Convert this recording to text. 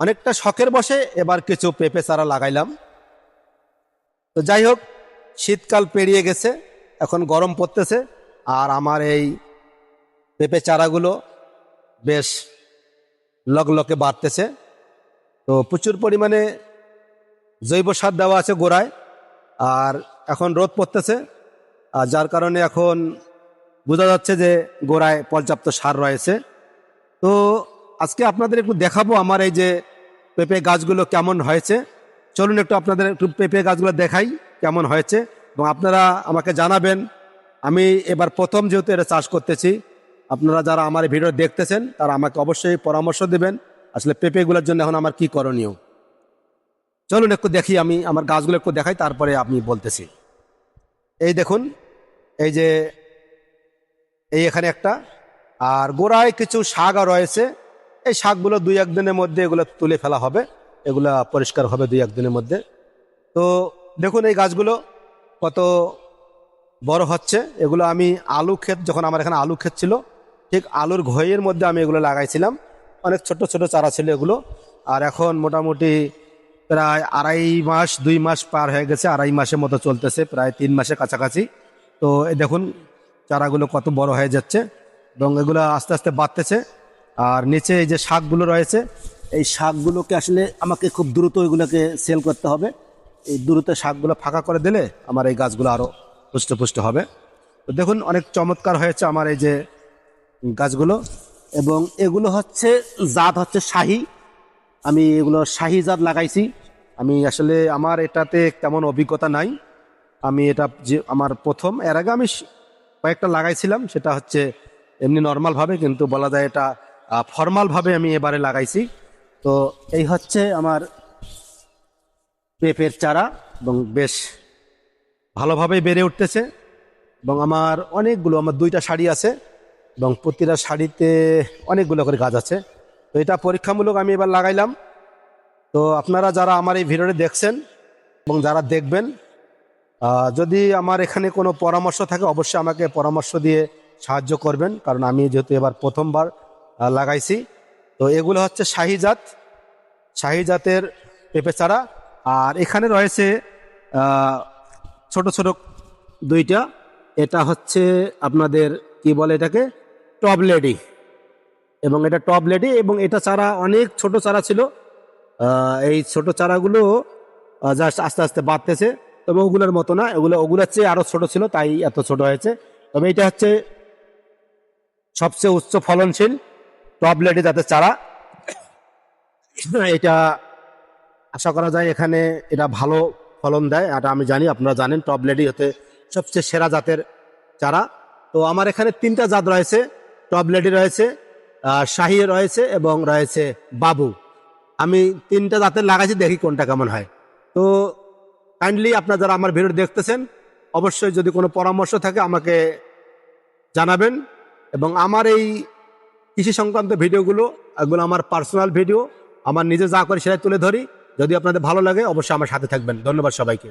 অনেকটা শখের বসে এবার কিছু পেঁপে চারা লাগাইলাম। তো যাই হোক, শীতকাল পেরিয়ে গেছে, এখন গরম পড়তেছে, আর আমার এই পেঁপে চারাগুলো বেশ লগলকে বাড়তেছে। তো প্রচুর পরিমাণে জৈব সার দেওয়া আছে গোড়ায়, আর এখন রোদ পড়তেছে, আর যার কারণে এখন বোঝা যাচ্ছে যে গোড়ায় পর্যাপ্ত সার রয়েছে। তো আজকে আপনাদের একটু দেখাবো আমার এই যে পেঁপে গাছগুলো কেমন হয়েছে। চলুন একটু আপনাদের একটু পেঁপে গাছগুলো দেখাই কেমন হয়েছে এবং আপনারা আমাকে জানাবেন। আমি এবার প্রথম যেহেতু এটা চাষ করতেছি, আপনারা যারা আমার ভিডিও দেখতেছেন, তারা আমাকে অবশ্যই পরামর্শ দেবেন, আসলে পেঁপেগুলোর জন্য এখন আমার কি করণীয়। চলুন একটু দেখি, আমি আমার গাছগুলো একটু দেখাই, তারপরে আপনি বলতেছি। এই দেখুন, এই যে, এই এখানে একটা, আর গোড়ায় কিছু শাকও রয়েছে। এই শাকগুলো দুই একদিনের মধ্যে এগুলো তুলে ফেলা হবে। এগুলা পরিষ্কার হবে দুই একদিনের মধ্যে। তো দেখুন এই গাছগুলো কত বড় হচ্ছে। এগুলো আমি আলু ক্ষেত, যখন আমার এখানে আলু ক্ষেত ছিল, ঠিক আলুর ঘয়ের মধ্যে আমি এগুলো লাগাইছিলাম। অনেক ছোট ছোট চারা ছিল এগুলো। আর এখন মোটামুটি প্রায় আড়াই মাস, দুই মাস পার হয়ে গেছে, আড়াই মাসের মতো চলতেছে, প্রায় তিন মাসের কাছাকাছি। তো দেখুন, চারাগুলো কত বড় হয়ে যাচ্ছে। এবং এগুলো আস্তে আস্তে বাড়তেছে। আর নিচে এই যে শাকগুলো রয়েছে, এই শাকগুলোকে আসলে আমাকে খুব দ্রুত এগুলোকে সেল করতে হবে। এই দ্রুত শাকগুলো ফাঁকা করে দিলে আমার এই গাছগুলো আরও পুষ্টপুষ্ট হবে। তো দেখুন, অনেক চমৎকার হয়েছে আমার এই যে গাছগুলো। এবং এগুলো হচ্ছে, জাত হচ্ছে শাহি। আমি এগুলো শাহি জাত লাগাইছি। আমি আসলে আমার এটাতে তেমন অভিজ্ঞতা নাই। আমি এটা যে আমার প্রথম, এর আগে আমি কয়েকটা লাগাইছিলাম, সেটা হচ্ছে এমনি নর্মালভাবে কিন্তু বলা যায় এটা ফর্মালভাবে আমি এবারে লাগাইছি। তো এই হচ্ছে আমার পেঁপের চারা এবং বেশ ভালোভাবে বেড়ে উঠতেছে এবং আমার অনেকগুলো, আমার দুইটা শাড়ি আছে এবং প্রতিটা শাড়িতে অনেকগুলো করে গাছ আছে। তো এটা পরীক্ষামূলক আমি এবার লাগাইলাম। তো আপনারা যারা আমার এই ভিডিওটি দেখছেন এবং যারা দেখবেন যদি আমার এখানে কোনো পরামর্শ থাকে অবশ্যই আমাকে পরামর্শ দিয়ে সাহায্য করবেন, কারণ আমি যেহেতু এবার প্রথমবার লাগাইছি। তো এগুলো হচ্ছে শাহিজাত, শাহিজাতের পেঁপে চারা। আর এখানে রয়েছে ছোট ছোট দুইটা। এটা হচ্ছে আপনাদের কি বলে এটাকে? Top lady. এবং এটা টপ লেডি এবং এটা চারা অনেক ছোট চারা ছিল। এই ছোট চারাগুলো জাস্ট আস্তে আস্তে বাড়তেছে। তবে ওগুলোর মতো না, এগুলো, ওগুলোর চেয়ে আরও ছোট ছিল, তাই এত ছোট হয়েছে। তবে এটা হচ্ছে সবচেয়ে উচ্চ ফলনশীল। টপ লেডি জাতের চারা। এটা আশা করা যায় এখানে এটা ভালো ফলন দেয়। এটা আমি জানি, আপনারা জানেন, টপ লেডি হতে সবচেয়ে সেরা জাতের চারা। তো আমার এখানে তিনটা জাত রয়েছে, টপ লেডি রয়েছে শাহি রয়েছে এবং রয়েছে বাবু। আমি তিনটা জাতের লাগাইছি, দেখি কোনটা কেমন হয়। তো কাইন্ডলি আপনারা যারা আমার ভিডিও দেখতেছেন, অবশ্যই যদি কোনো পরামর্শ থাকে আমাকে জানাবেন। এবং আমার এই কৃষি সংক্রান্ত ভিডিওগুলো, এগুলো আমার পার্সোনাল ভিডিও আমার নিজে যা করে সেটাই তুলে ধরি। যদি আপনাদের ভালো লাগে, অবশ্যই আমার সাথে থাকবেন। ধন্যবাদ সবাইকে।